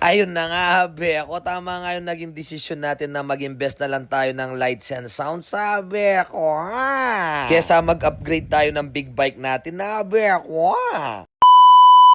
Ayun na nga, sabi ako. Tama nga yung naging desisyon natin na mag-invest na lang tayo ng lights and sound. Sabi ako, ha? Kesa mag-upgrade tayo ng big bike natin. Sabi ako, ha?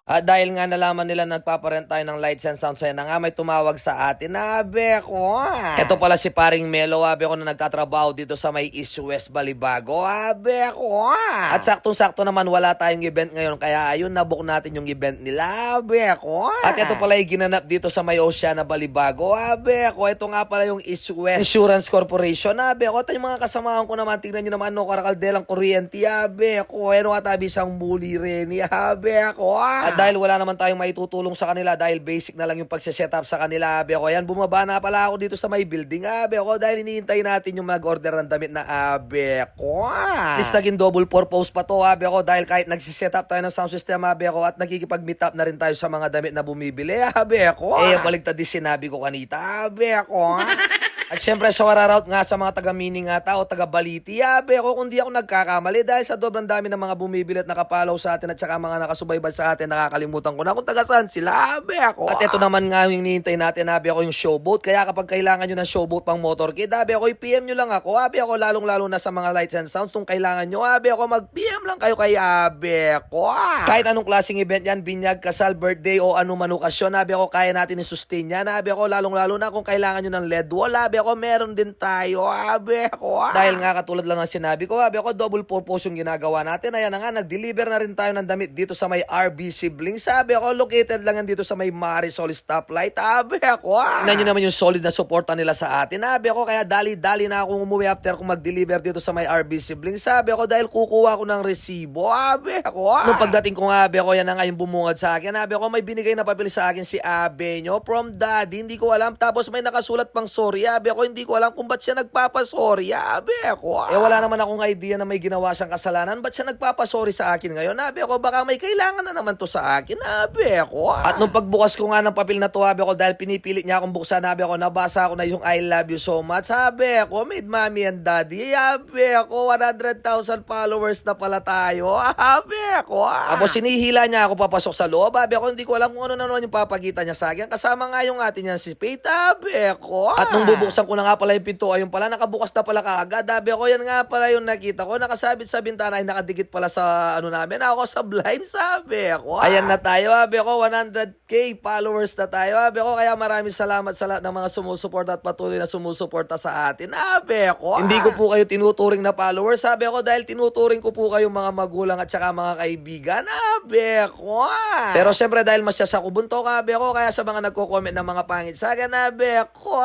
At dahil nga nalaman nila nagpaparent tayo ng lights and sounds, kaya na nga may tumawag sa atin, abe ko. ah. Ito pala si paring Melo, abe ko na nagtatrabaho dito sa may East West Balibago, abe ko. ah. At saktong-sakto naman wala tayong event ngayon, kaya ayun, nabook natin yung event nila, abe ko. ah. At ito pala yung ginanap dito sa may Oceana Balibago, abe ko. Ito nga pala yung East West Insurance Corporation, abe ko. At yung mga kasamahan ko naman, tingnan nyo naman, no, karakaldelang kuryente, abe ko. Ano nga tabi isang muli rin, abe ko. ah. At dahil wala naman tayong maitutulong sa kanila dahil basic na lang yung pagse-set up sa kanila, abe ko. Yan, bumaba na pala ako dito sa may building, abe ko. Dahil iniintay natin yung mag-order ng damit na abe ko. At least naging double purpose pa to, abe ko. Dahil kahit nagsiset up tayo ng sound system, abe ko, at nakikipag-meet up na rin tayo sa mga damit na bumibili, abe ko. Eh, baligtad din sinabi ko kanita, abe ko. At syempre, shoutout nga sa mga taga-mini nga tao, taga-baliti. Yabe ako kung di ako nagkakamali dahil sa sobrang dami ng mga bumibili at nakapalaw sa atin at saka mga nakasubaybay sa atin, nakakalimutan ko na kung taga saan sila. Yabe ako. At ito naman nga yung hinihintay natin, yabe ako yung showboat. Kaya kapag kailangan nyo ng showboat pang motorkit, yabe ako, i-PM nyo lang ako. Yabe ako, lalong-lalo na sa mga lights and sounds. Kung kailangan nyo, yabe ako, mag-PM lang kayo kay yabe ako. Kahit anong klaseng event yan, binyag, kasal, birthday o anong manukasyon, yabe ako, kaya natin i-sustain yan. Yabe ako, lalong-lalo na kung kailangan nyo ng LED wall, yabe ako, meron din tayo, abe ako. Dahil nga katulad lang ng sinabi ko, abe ako, double purpose yung ginagawa natin. Ayan na nga, nag-deliver na rin tayo ng damit dito sa may RB Siblings. Sabi ako, located lang yan dito sa may Marisol Stoplight. Abe ako. Tingnan nyo naman yung solid na suporta nila sa atin. Abe ako, kaya dali-dali na akong umuwi after kung mag-deliver dito sa may RB Siblings. Sabi ako, dahil kukuha ko ng resibo. Abe ako. Nung pagdating ko nga, abe ako, yan na nga yung bumungad sa akin. Abe ako, may binigay na papel sa akin si abe nyo from daddy. Hindi ko alam. Tapos may nakasulat pang sorry. Abe ako, hindi ko alam kung ba't siya nagpapasorry. Abe ako. Eh wala naman akong idea na may ginawa siyang kasalanan. Ba't siya nagpapasorry sa akin ngayon? Abe ako, baka may kailangan na naman to sa akin. Abe ako. At nung pagbukas ko nga ng papel na to, abe ako, dahil pinipilit niya akong buksan, abe ako, nabasa ko na yung I love you so much. Abe ako, made mommy and daddy. Abe ako, 100,000 followers na pala tayo. Abe ako. Tapos sinihila niya ako papasok sa loob. Abe ako, hindi ko alam kung ano na naman yung papagita niya sa akin. Kasama nga yung atin niya si Pete. Abe ako. At nung bubuksan ko na nga pala yung pinto, ayun pala, nakabukas na pala kaagad. Abe ako, yan nga pala yung nakita ko. Nakasabit sa bintana, ay nakadikit pala sa ano namin. Ako sa blind, sabi ako. Ayan na tayo, abe ako, 100k followers na tayo. Abe ako, kaya maraming salamat sa lahat ng mga sumusuporta at patuloy na sumusuporta sa atin. Abe ako. Hindi ko po kayo tinuturing na followers, sabi ako, dahil tinuturing ko po kayo mga magulang at saka mga kaibigan. Abe ako. Pero syempre dahil masya sa kubunto ka, abe ako, kaya sa mga nagko-comment ng mga pangit sa akin, abe ako,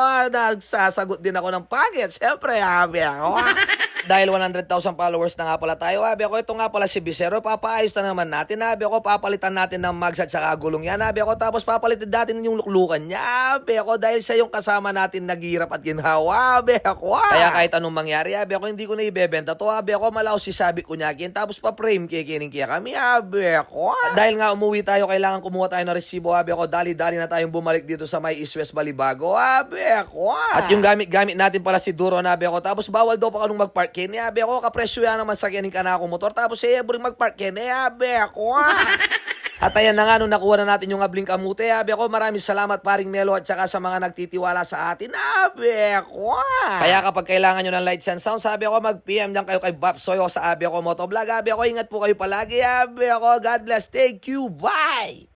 nagsasagot din ako ng pangit. Syempre, abe ako. Dahil 100,000 followers na nga pala tayo, abi ako, ito nga pala si Bisero, papaayos na naman natin, abi ako, papalitan natin ng mags at saka gulong yan, abi ako, tapos papalitan natin yung luklukan niya, abi ako, dahil siya yung kasama natin naghirap at ginhawa, abi ako. Kaya kahit anong mangyari, abi ako, hindi ko na ibebenta to, abi ako, malaw si sabi ko niya, kin, tapos pa-frame kikining kaya kami, abi ako. At dahil nga umuwi tayo, kailangan kumuha tayo ng resibo, abi ako, dali-dali na tayong bumalik dito sa may East West Balibago, abi ako. At yung gamit-gamit natin pala si Duro, abi ako, tapos bawal daw pa kanong mag-park kini, abi ako, kapresyo yan naman sa kining ka na motor, tapos eh, buring mag-park kini, abi ako. At ayan na nga, nung nakuha na natin yung abling kamute, abi ako, maraming salamat paring Melo at saka sa mga nagtitiwala sa atin, abi ako. Kaya kapag kailangan nyo ng lights and sound, sabi ako, mag-PM lang kayo kay Bap Soyo sa abi ako motovlog, abi ako, ingat po kayo palagi, abi ako, God bless, thank you, bye!